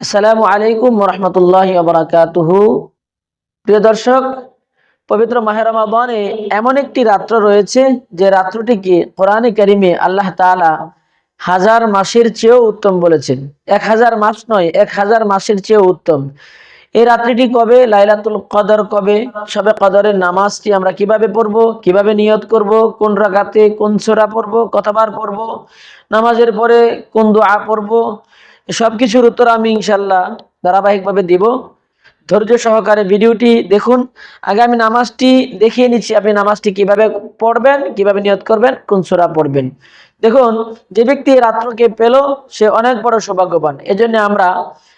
আসসালামু আলাইকুম রহমতুল্লাহ বারাকাতুহু প্রিয় দর্শক, পবিত্র মাহেরমাবানে এমন একটি রাত্র রয়েছে যে রাত্রটিকে কোরআনে কারিমে আল্লাহ তাআলা হাজার মাসের চেয়েও উত্তম বলেছেন। এক হাজার মাস নয়, এক হাজার মাসের চেয়েও উত্তম। এই রাত্রিটি কবে? লাইলাতুল কদর কবে? সবে কদরের নামাজটি আমরা কীভাবে পড়ব? কীভাবে নিয়ত করব? কোন রাগাতে কোন সোরা পড়ব? কতবার পড়ব? নামাজের পরে কোন দোয়া পড়ব? সব কিছুর উত্তর আমি ইনশাল্লাহ ধারাবাহিকভাবে দিব। ধৈর্য সহকারে ভিডিওটি দেখুন। আগে আমি নামাজটি দেখিয়ে নিচ্ছি আপনি নামাজটি কীভাবে পড়বেন, কীভাবে নিয়ত করবেন, কোন সোরা পড়বেন। দেখুন, যে ব্যক্তি রাত্রকে পেল, সে অনেক বড় সৌভাগ্যবান। এজন্য আমরা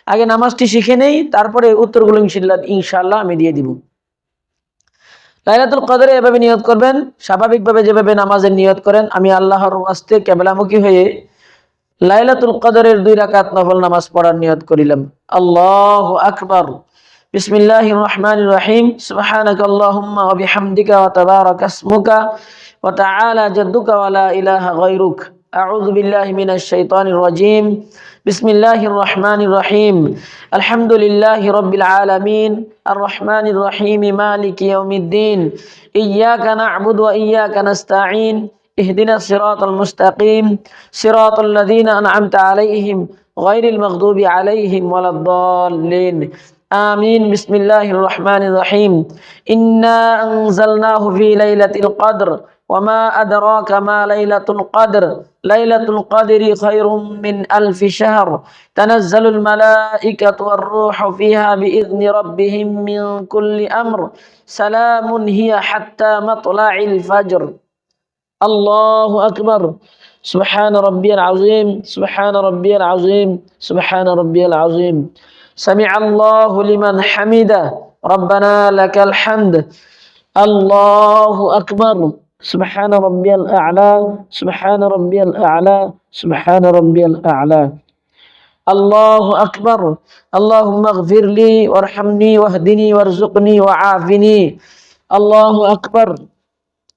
আগে নামাজটি শিখে নেই, তারপরে উত্তরগুলো ইনশাল্লাহ আমি দিয়ে দিব। লাইলাতুল কদরে এভাবে নিয়ত করবেন, স্বাভাবিকভাবে যেভাবে নামাজের নিয়ত করেন, আমি আল্লাহর ওয়াস্তে কেবলামুখী হয়ে লাইলাতুল কদরের দুই রাকাত নফল নামাজ পড়ার নিয়ত করিলাম। আল্লাহ আকবার। বিসমিল্লাহির রহমানির রহিম। সুবহানাকা আল্লাহুম্মা ওয়া বিহামদিকা ওয়া তাবারাকা ইসমুকা ওয়া তাআলা জাদ্দুকা ওয়া লা ইলাহা গায়রুক। আউযু বিল্লাহি মিনাশ শাইতানির রাজীম। বিসমিল্লাহির রহমানির রহিম। আলহামদুলিল্লাহি রাব্বিল আলামিন। আর রহমানির রহিম। মালিকি ইয়াউমিদ্দিন। ইয়াকা না'বুদু ওয়া ইয়াকা নাস্তাঈন। اهدنا الصراط المستقيم صراط الذين أنعمت عليهم غير المغضوب عليهم ولا الضالين. آمين. بسم الله الرحمن الرحيم. إنا أنزلناه في ليلة القدر وما أدراك ما ليلة القدر. ليلة القدر خير من ألف شهر. تنزل الملائكة والروح فيها بإذن ربهم من كل أمر. سلام هي حتى مطلع الفجر. الله أكبر. سبحان ربي العظيم. سبحان ربي العظيم. سبحان ربي العظيم. سمع الله لمن حمده. ربنا لك الحمد. الله أكبر. سبحان ربي الأعلى. سبحان ربي الأعلى. سبحان ربي الأعلى. الله أكبر. اللهم اغفر لي وارحمني واهدني وارزقني وعافني. الله أكبر.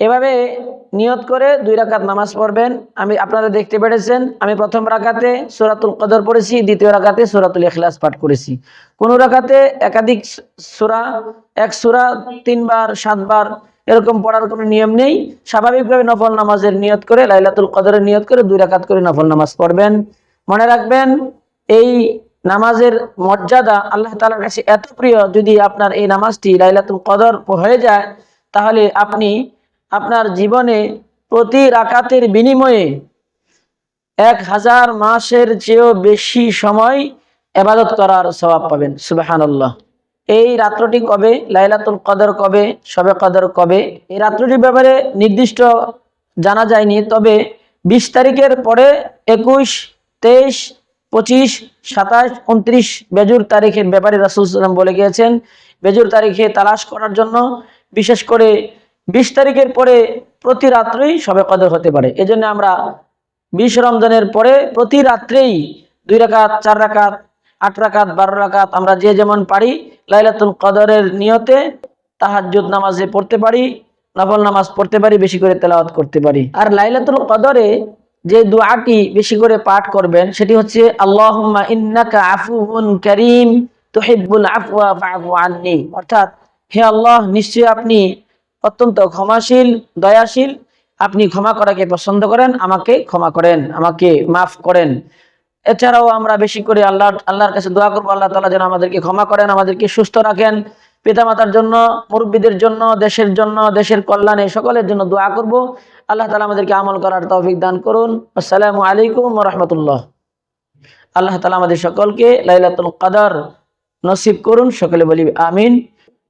এভাবে নিয়ত করে দুই রাকাত নামাজ পড়বেন। আমি আপনারা দেখতে পেরেছেন, আমি প্রথম রাকাতে সুরাতুল কদর পড়েছি, দ্বিতীয় রাকাতে সুরাতুল ইখলাস পাঠ করেছি। কোন রাকাতে একাধিক সুরা, এক সুরা তিনবার, সাতবার এরকম পড়ার কোনো নিয়ম নেই। স্বাভাবিকভাবে নফল নামাজের নিয়ত করে, লাইলাতুল কদরের নিয়ত করে দুই রাকাত করে নফল নামাজ পড়বেন। মনে রাখবেন, এই নামাজের মর্যাদা আল্লাহ তালার কাছে এত প্রিয়, যদি আপনার এই নামাজটি লাইলাতুল কদর হয়ে যায়, তাহলে আপনি আপনার জীবনে প্রতি রাকাতের বিনিময়ে এক হাজার মাসের চেয়েও বেশি সময় এবাদত করার স্বভাব পাবেন। সুবাহান্লাহ এই রাত্রটি কবে? লাইলাতুল কদর কবে? সবে কদর কবে? এই রাত্রটির ব্যাপারে নির্দিষ্ট জানা যায়নি, তবে বিশ তারিখের পরে একুশ, তেইশ, পঁচিশ, সাতাশ, উনত্রিশ বেজুর তারিখের ব্যাপারে রাসুল সাল্লাম বলে গিয়েছেন। বেজুর তারিখে তালাশ করার জন্য বিশেষ করে বিশ তারিখের পরে প্রতি রাত্রেই সবে কদর হতে পারে। এজন্য আমরা বিশ রমজানের পরে প্রতি রাত্রেই দুই রাকাত, চার রাকাত, আট রাকাত, বারো রাকাত আমরা যে যেমন পারি লাইলাতুল কদরের নিয়তে তাহাজ্জুদ নামাজে পড়তে পারি, নফল নামাজ পড়তে পারি, বেশি করে তেলাওয়াত করতে পারি। আর লাইলাতুল কদরে যে দোয়াটি বেশি করে পাঠ করবেন সেটি হচ্ছে, আল্লাহুম্মা ইন্নাকা আফুউন কারীম তুহিব্বুল আফওয়া ফা'ফু আননি। অর্থাৎ, হে আল্লাহ, নিশ্চয়ই আপনি অত্যন্ত ক্ষমাশীল, দয়াশীল। আপনি ক্ষমা করাকে পছন্দ করেন, আমাকে ক্ষমা করেন, আমাকে মাফ করেন। এছাড়াও আমরা বেশি করে আল্লাহ আল্লাহর কাছে দোয়া করব, আল্লাহ তালা যেন আমাদেরকে ক্ষমা করেন, আমাদেরকে সুস্থ রাখেন। পিতামাতার জন্য, মুরব্বীদের জন্য, দেশের জন্য, দেশের কল্যাণে সকলের জন্য দোয়া করব। আল্লাহ তালা আমাদেরকে আমল করার তৌফিক দান করুন। আসসালামু আলাইকুম রহমতুল্লাহ। আল্লাহ তালা আমাদের সকলকে লাইলাতুল কদর নসিব করুন, সকলে বলি আমিন।